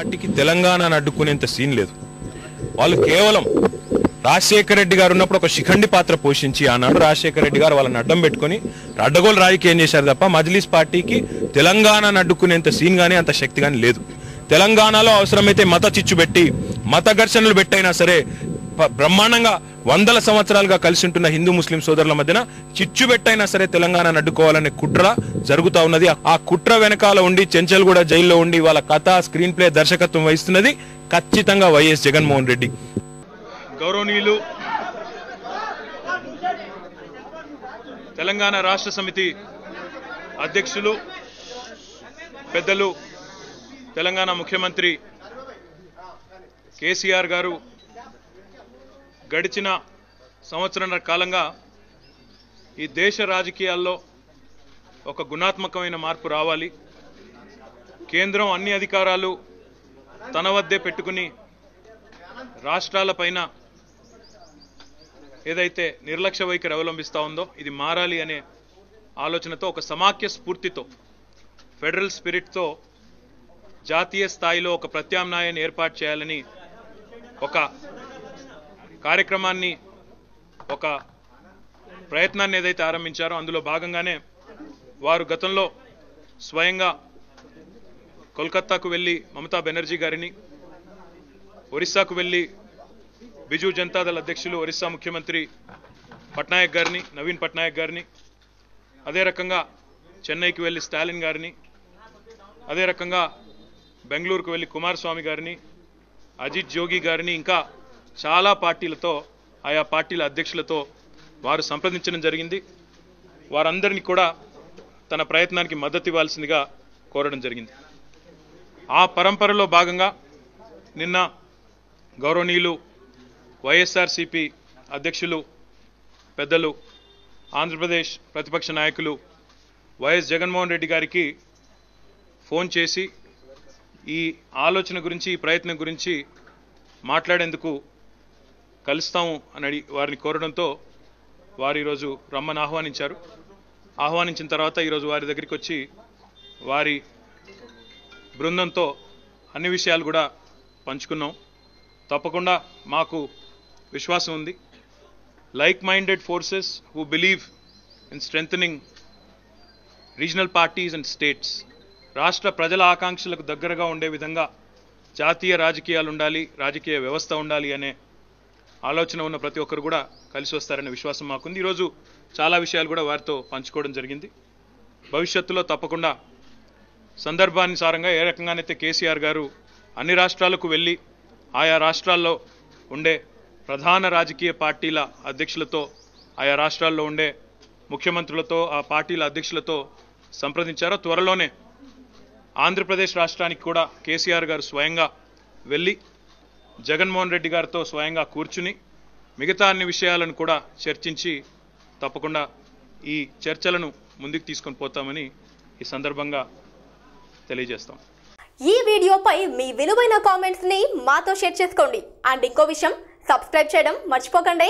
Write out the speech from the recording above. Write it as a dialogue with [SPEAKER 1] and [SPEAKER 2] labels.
[SPEAKER 1] పార్టీకి తెలంగాణను అడ్డుకునేంత సీన్ లేదు. వాళ్ళు కేవలం రాజశేఖర రెడ్డి గారు ఉన్నప్పుడు ఒక శిఖండి పాత్ర పోషించి ఆనాడు రాజశేఖర రెడ్డి గారు వాళ్ళని అడ్డం పెట్టుకొని అడ్డగోలు రాజకీయం చేశారు తప్ప మజ్లీస్ పార్టీకి తెలంగాణను అడ్డుకునేంత సీన్ కానీ అంత శక్తి కానీ లేదు. తెలంగాణలో అవసరమైతే మత చిచ్చు పెట్టి మత ఘర్షణలు పెట్టైనా సరే బ్రహ్మాండంగా వందల సంవత్సరాలుగా కలిసి ఉంటున్న హిందూ ముస్లిం సోదరుల మధ్యన చిచ్చుబెట్టైనా సరే తెలంగాణ అడ్డుకోవాలనే కుట్ర జరుగుతా ఉన్నది. ఆ కుట్ర వెనకాల ఉండి చెంచల్గూడ జైల్లో ఉండి వాళ్ళ కథ స్క్రీన్ ప్లే దర్శకత్వం వహిస్తున్నది ఖచ్చితంగా వైఎస్ జగన్మోహన్ రెడ్డి.
[SPEAKER 2] గౌరవనీయులు తెలంగాణ రాష్ట్ర సమితి అధ్యక్షులు పెద్దలు తెలంగాణ ముఖ్యమంత్రి కేసీఆర్ గారు గడిచిన సంవత్సరంన్నర కాలంగా ఈ దేశ రాజకీయాల్లో ఒక గుణాత్మకమైన మార్పు రావాలి. కేంద్రం అన్ని అధికారాలు తన వద్దే పెట్టుకుని రాష్ట్రాలపైన ఏదైతే నిర్లక్ష్య వైఖరి అవలంబిస్తూ ఉందో ఇది మారాలి అనే ఆలోచనతో ఒక సమాఖ్య స్ఫూర్తితో ఫెడరల్ స్పిరిట్తో జాతీయ స్థాయిలో ఒక ప్రత్యామ్నాయాన్ని ఏర్పాటు చేయాలని ఒక కార్యక్రమాన్ని ఒక ప్రయత్నాన్ని ఏదైతే ఆరంభించారో అందులో భాగంగానే వారు గతంలో స్వయంగా కోల్కత్తాకు వెళ్ళి మమతా బెనర్జీ గారిని ఒరిస్సాకు వెళ్ళి బిజు జనతాదళ అధ్యక్షులు ఒరిస్సా ముఖ్యమంత్రి పట్నాయక్ గారిని నవీన్ పట్నాయక్ గారిని అదే రకంగా చెన్నైకి వెళ్ళి స్టాలిన్ గారిని అదే రకంగా బెంగళూరుకు వెళ్ళి కుమారస్వామి గారిని అజిత్ జోగి గారిని ఇంకా చాలా పార్టీలతో ఆయా పార్టీల అధ్యక్షులతో వారు సంప్రదించడం జరిగింది. వారందరినీ కూడా తన ప్రయత్నానికి మద్దతు ఇవ్వాల్సిందిగా కోరడం జరిగింది. ఆ పరంపరలో భాగంగా నిన్న గౌరవనీయులు వైఎస్ఆర్సిపి అధ్యక్షులు పెద్దలు ఆంధ్రప్రదేశ్ ప్రతిపక్ష నాయకులు వైఎస్ జగన్మోహన్ రెడ్డి గారికి ఫోన్ చేసి ఈ ఆలోచన గురించి ఈ ప్రయత్నం గురించి మాట్లాడేందుకు కలుస్తాము అని వారిని కోరడంతో వారు ఈరోజు రమ్మని ఆహ్వానించారు. ఆహ్వానించిన తర్వాత ఈరోజు వారి దగ్గరికి వచ్చి వారి బృందంతో అన్ని విషయాలు కూడా పంచుకున్నాం. తప్పకుండా మాకు విశ్వాసం ఉంది. Like minded forces who believe in strengthening regional parties and states. రాష్ట్ర ప్రజల ఆకాంక్షలకు దగ్గరగా ఉండే విధంగా జాతీయ రాజకీయాలు ఉండాలి రాజకీయ వ్యవస్థ ఉండాలి అనే ఆలోచన ఉన్న ప్రతి ఒక్కరు కూడా కలిసి వస్తారనే విశ్వాసం మాకుంది. ఈరోజు చాలా విషయాలు కూడా వారితో పంచుకోవడం జరిగింది. భవిష్యత్తులో తప్పకుండా సందర్భానుసారంగా ఏ రకంగానైతే కేసీఆర్ గారు అన్ని రాష్ట్రాలకు వెళ్ళి ఆయా రాష్ట్రాల్లో ఉండే ప్రధాన రాజకీయ పార్టీల అధ్యక్షులతో ఆయా రాష్ట్రాల్లో ఉండే ముఖ్యమంత్రులతో ఆ పార్టీల అధ్యక్షులతో సంప్రదించారో త్వరలోనే ఆంధ్రప్రదేశ్ రాష్ట్రానికి కూడా కేసీఆర్ గారు స్వయంగా వెళ్ళి జగన్మోహన్ రెడ్డి గారితో స్వయంగా కూర్చుని మిగతా అన్ని విషయాలను కూడా చర్చించి తప్పకుండా ఈ చర్చలను ముందుకు తీసుకొని పోతామని ఈ సందర్భంగా తెలియజేస్తాం.
[SPEAKER 3] ఈ వీడియోపై మీ విలువైన కామెంట్స్ని మాతో షేర్ చేసుకోండి. అండ్ ఇంకో విషయం సబ్స్క్రైబ్ చేయడం మర్చిపోకండి.